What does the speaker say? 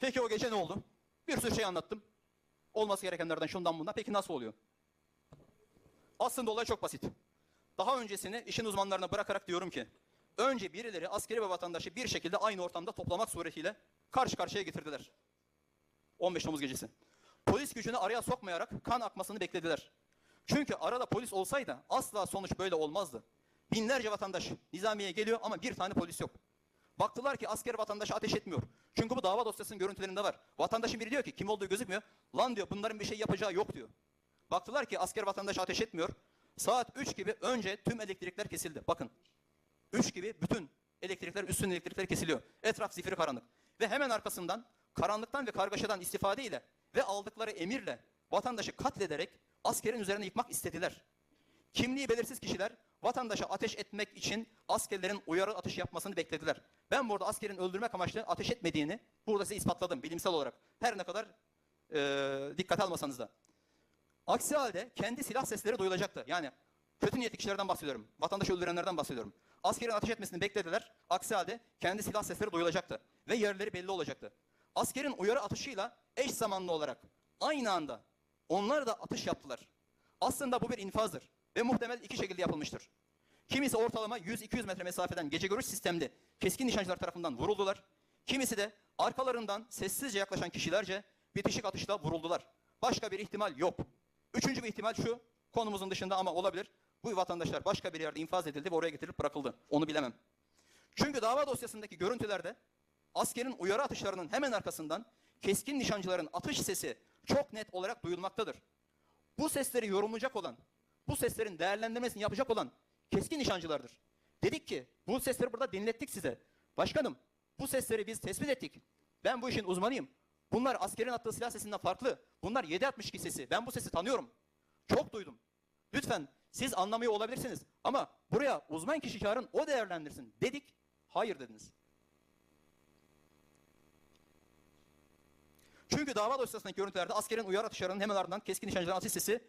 Peki o gece ne oldu? Bir sürü şey anlattım. Olması gerekenlerden şundan bundan. Peki nasıl oluyor? Aslında olay çok basit. Daha öncesini işin uzmanlarına bırakarak diyorum ki önce birileri askeri ve vatandaşı bir şekilde aynı ortamda toplamak suretiyle karşı karşıya getirdiler. 15 Temmuz gecesi. Polis gücünü araya sokmayarak kan akmasını beklediler. Çünkü arada polis olsaydı asla sonuç böyle olmazdı. Binlerce vatandaş nizamiye geliyor ama bir tane polis yok. Baktılar ki asker vatandaşa ateş etmiyor. Çünkü bu dava dosyasının görüntülerinde var. Vatandaşın biri diyor ki kim olduğu gözükmüyor. Lan diyor bunların bir şey yapacağı yok diyor. Baktılar ki asker vatandaşa ateş etmiyor. Saat 3 gibi önce tüm elektrikler kesildi. Bakın 3 gibi bütün elektrikler, üstün elektrikler kesiliyor. Etraf zifiri karanlık. Ve hemen arkasından karanlıktan ve kargaşadan istifade ile ve aldıkları emirle vatandaşı katlederek askerin üzerine yıkmak istediler. Kimliği belirsiz kişiler vatandaşa ateş etmek için askerlerin uyarı atış yapmasını beklediler. Ben burada askerin öldürmek amaçlı ateş etmediğini burada size ispatladım bilimsel olarak. Her ne kadar eee dikkate almasanız da. Aksi halde kendi silah sesleri duyulacaktı. Yani kötü niyetli kişilerden bahsediyorum. Vatandaşı öldürenlerden bahsediyorum. Askerin ateş etmesini beklediler. Aksi halde kendi silah sesleri duyulacaktı. Ve yerleri belli olacaktı. Askerin uyarı atışıyla eş zamanlı olarak aynı anda onlar da atış yaptılar. Aslında bu bir infazdır. Ve muhtemel iki şekilde yapılmıştır. Kimisi ortalama 100-200 metre mesafeden gece görüş sistemli keskin nişancılar tarafından vuruldular. Kimisi de arkalarından sessizce yaklaşan kişilerce bitişik atışla vuruldular. Başka bir ihtimal yok. Üçüncü bir ihtimal şu, konumuzun dışında ama olabilir. Bu vatandaşlar başka bir yerde infaz edildi ve oraya getirilip bırakıldı. Onu bilemem. Çünkü dava dosyasındaki görüntülerde askerin uyarı atışlarının hemen arkasından keskin nişancıların atış sesi çok net olarak duyulmaktadır. Bu sesleri yorumlayacak olan, bu seslerin değerlendirmesini yapacak olan keskin nişancılardır. Dedik ki bu sesleri burada dinlettik size. Başkanım bu sesleri biz tespit ettik. Ben bu işin uzmanıyım. Bunlar askerin attığı silah sesinden farklı. Bunlar 7.62 sesi. Ben bu sesi tanıyorum. Çok duydum. Lütfen siz anlamıyor olabilirsiniz. Ama buraya uzman kişi çağırın o değerlendirsin dedik. Hayır dediniz. Çünkü dava dosyasındaki görüntülerde askerin uyarı atışlarının hemen ardından keskin nişancıların atış sesi